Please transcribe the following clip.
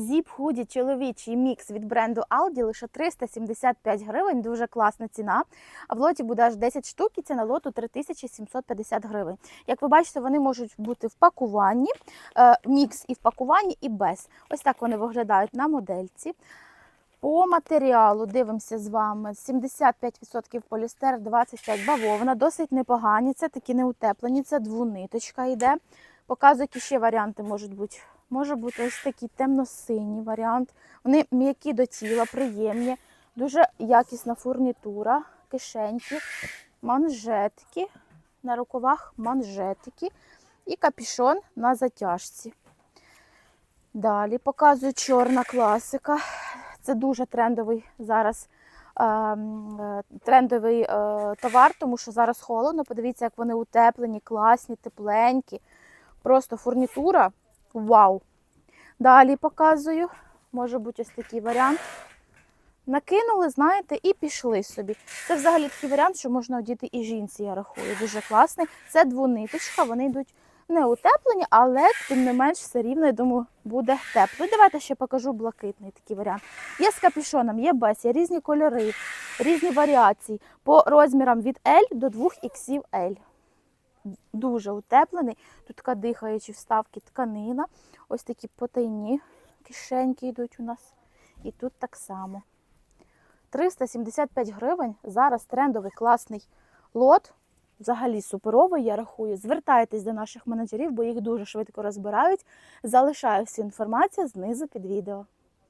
Зіп худі чоловічий мікс від бренду Aldi лише 375 гривень, дуже класна ціна. А в лоті буде аж 10 штук, і ціна лоту 3750 гривень. Як ви бачите, вони можуть бути в пакуванні, е, мікс і в пакуванні, і без. Ось так вони виглядають на модельці. По матеріалу дивимося з вами 75% полістер, 25% бавовна. Досить непогані. Це такі неутеплені, це двуниточка йде. Показую, які ще варіанти можуть бути. Може бути ось такий темно-синій варіант. Вони м'які до тіла, приємні, дуже якісна фурнітура, кишеньки, манжетки. На рукавах манжетики і капішон на затяжці. Далі показую чорна класика. Це дуже трендовий зараз е, е, трендовий е, товар, тому що зараз холодно. Подивіться, як вони утеплені, класні, тепленькі. Просто фурнітура. Вау! Далі показую. Може бути ось такий варіант. Накинули, знаєте, і пішли собі. Це взагалі такий варіант, що можна одіти і жінці, я рахую. Дуже класний. Це двониточка, вони йдуть не утеплені, але тим не менш все рівно, я думаю, буде тепло. І давайте ще покажу блакитний такий варіант. Є з капюшоном, є без, є різні кольори, різні варіації по розмірам від L до 2XL. Дуже утеплений. Тут така дихаючі вставки тканина. Ось такі потайні кишеньки йдуть у нас. І тут так само. 375 гривень. Зараз трендовий класний лот. Взагалі суперовий, я рахую. Звертайтесь до наших менеджерів, бо їх дуже швидко розбирають. Залишаю всю інформацію знизу під відео.